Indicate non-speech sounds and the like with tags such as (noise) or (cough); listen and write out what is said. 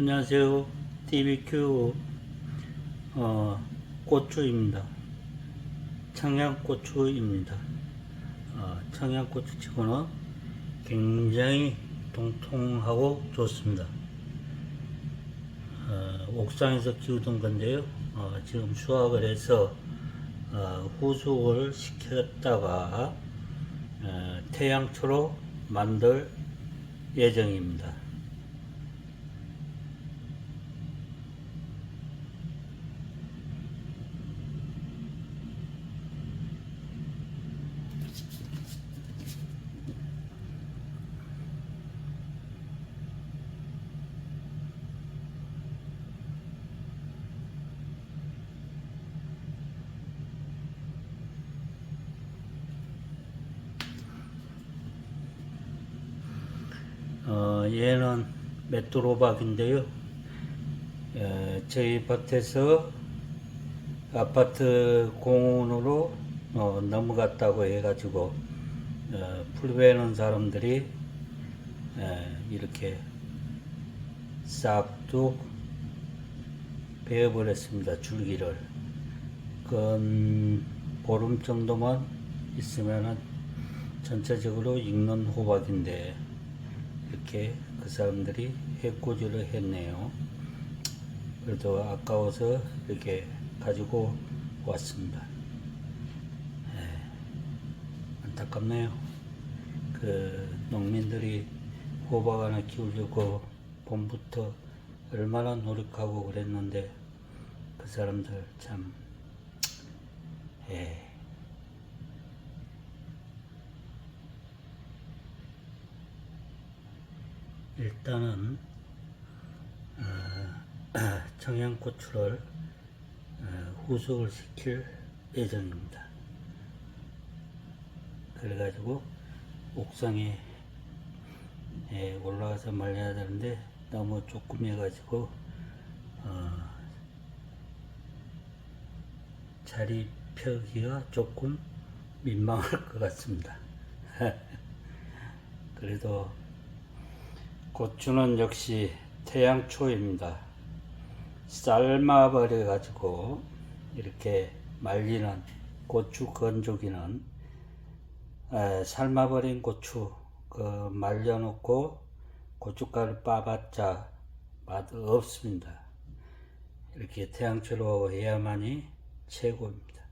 안녕하세요. TVQ 어, 고추입니다. 청양고추입니다. 어, 청양고추 치고는 굉장히 통통하고 좋습니다. 어, 옥상에서 키우던 건데요. 어, 지금 수확을 해서 어, 후숙을 시켰다가 어, 태양초로 만들 예정입니다. 어, 얘는 메뚜로박인데요. 에, 저희 밭에서 아파트 공원으로 어, 넘어갔다고 해가지고 어, 풀 베는 사람들이 에, 이렇게 싹둑 베어버렸습니다. 줄기를. 그 보름 정도만 있으면은 전체적으로 익는 호박인데 이렇게 그 사람들이 해코지를 했네요. 그래도 아까워서 이렇게 가지고 왔습니다. 에, 안타깝네요. 그 농민들이 호박 하나 키우려고 봄부터 얼마나 노력하고 그랬는데 그 사람들 참 에. 일단은 어, (clears throat) 청양고추를 어, 후숙을 시킬 예정입니다. 그래가지고 옥상에 에, 올라가서 말려야 되는데 너무 조금 해가지고 어, 자리 펴기가 조금 민망할 것 같습니다. (laughs) 그래도 고추는 역시 태양초입니다. 삶아버려 가지고 이렇게 말리는 고추 건조기는 에, 삶아버린 고추 그 말려놓고 고춧가루 빠봤자 맛 없습니다. 이렇게 태양초로 해야만이 최고입니다.